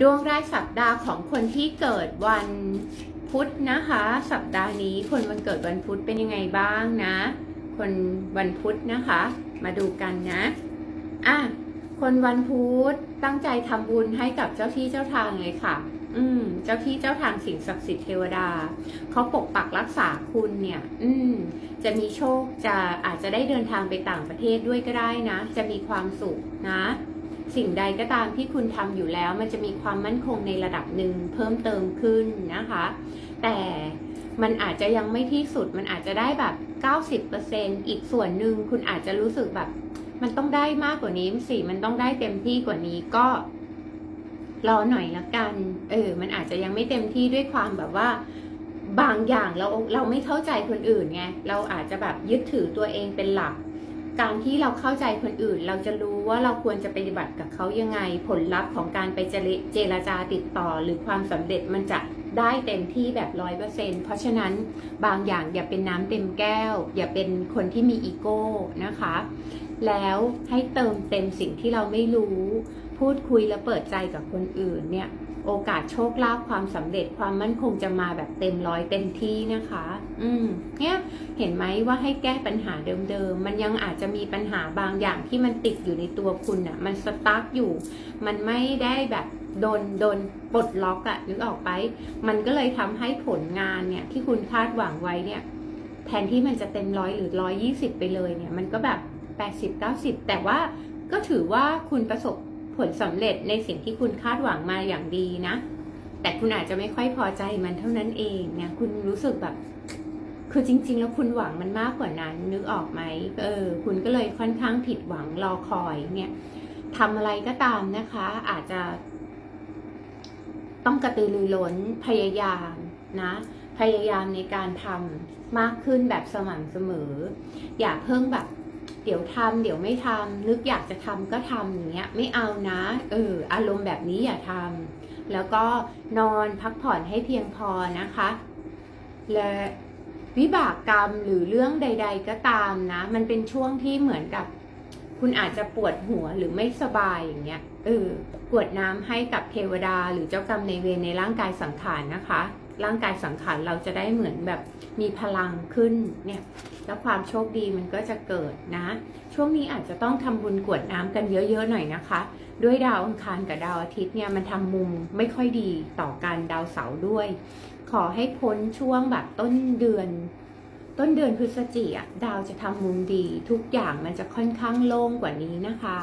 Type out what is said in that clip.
ดวงรายสัปดาห์ของคนที่เกิดวันพุธนะคะ สัปดาห์นี้คนวันเกิดวันพุธเป็นยังไงบ้างนะ คนวันพุธนะคะ มาดูกันนะอะคนวันพุธตั้งใจทำบุญให้กับเจ้าที่เจ้าทางเลยค่ะ อืม เจ้าที่เจ้าทางสิ่งศักดิ์สิทธิ์เทวดาเขาปกปักรักษาคุณเนี่ย อืม จะมีโชคจะอาจจะได้เดินทางไปต่างประเทศด้วยก็ได้นะ จะมีความสุขนะ สิ่งใดก็ตามที่คุณทำอยู่แล้ว มันจะมีความมั่นคงในระดับหนึ่งเพิ่มเติมขึ้นนะคะ แต่มันอาจจะยังไม่ที่สุดมันอาจจะได้แบบ 90%อีกส่วนหนึ่งคุณอาจจะรู้สึกแบบ มันต้องได้มากกว่านี้สิมันต้องได้เต็มที่กว่านี้ก็รอหน่อยละกัน เออ มันอาจจะยังไม่เต็มที่ด้วยความแบบว่า บางอย่างเราเราไม่เข้าใจคนอื่นไง เราอาจจะแบบยึดถือตัวเองเป็นหลัก การที่เราเข้าใจคนอื่น เราจะรู้ว่าเราควรจะปฏิบัติกับเขายังไง ผลลัพธ์ของการไปเจรเจรจาติดต่อ หรือความสำเร็จมันจะได้เต็มที่แบบร้อยเปอร์เซ็นเพราะฉะนั้นบางอย่างอย่าเป็นน้ำเต็มแก้ว อย่าเป็นคนที่มีอีโก้นะคะ แล้วให้เติมเต็มสิ่งที่เราไม่รู้ พูดคุยและเปิดใจกับคนอื่นเนี่ย โอกาสโชคลาภความสำเร็จความมั่นคงจะมาแบบเต็มร้อยเต็มที่นะคะ อืม เนี่ยเห็นไหมว่าให้แก้ปัญหาเดิมๆ มันยังอาจจะมีปัญหาบางอย่างที่มันติดอยู่ในตัวคุณอะ่ะ มันสตั๊กอยู่ มันไม่ได้แบบโดนโดนปลดล็อกอะ่ะนึกออกไป มันก็เลยทำให้ผลงานเนี่ยที่คุณคาดหวังไว้เนี่ย แทนที่มันจะเต็มร้อยหรือร้อยยี่สิบไปเลยเนี่ย มันก็แบบ แปดสิบเก้าสิบแต่ว่าก็ถือว่าคุณประสบผลสำเร็จในสิ่งที่คุณคาดหวังมาอย่างดีนะ แต่คุณอาจจะไม่ค่อยพอใจมันเท่านั้นเองเนี่ยคุณรู้สึกแบบ คือจริง ๆ แล้วคุณหวังมันมากกว่านั้น นึกออกไหมเออ คุณก็เลยค่อนข้างผิดหวังรอคอยเนี่ยทำอะไรก็ตามนะคะ อาจจะ ต้องกระตือรือร้นพยายามนะพยายามในการทำมากขึ้นแบบสม่ำเสมอ อย่าเพิ่งแบบ เดี๋ยวทำเดี๋ยวไม่ทำนึกอยากจะทำก็ทำอย่างเงี้ย ไม่เอานะ เออ อารมณ์แบบนี้อย่าทำแล้วก็นอนพักผ่อนให้เพียงพอนะคะ และวิบากกรรมหรือเรื่องใด ๆ ก็ตามนะ มันเป็นช่วงที่เหมือนกับ คุณอาจจะปวดหัวหรือไม่สบายอย่างเงี้ย เออกวดน้ำให้กับเทวดาหรือเจ้ากรรมในเวรในร่างกายสังขารนะคะ ร่างกายสังขารเราจะได้เหมือนแบบมีพลังขึ้นเนี่ยแล้วความโชคดีมันก็จะเกิดนะ ช่วงนี้อาจจะต้องทำบุญกวดน้ำกันเยอะๆหน่อยนะคะ ด้วยดาวอังคารกับดาวอาทิตย์เนี่ยมันทำมุมไม่ค่อยดีต่อกันดาวเสาร์ด้วย ขอให้พ้นช่วงแบบต้นเดือน ต้นเดือนพฤศจิกอะดาวจะทำมุมดี ทุกอย่างมันจะค่อนข้างโล่งกว่านี้นะคะ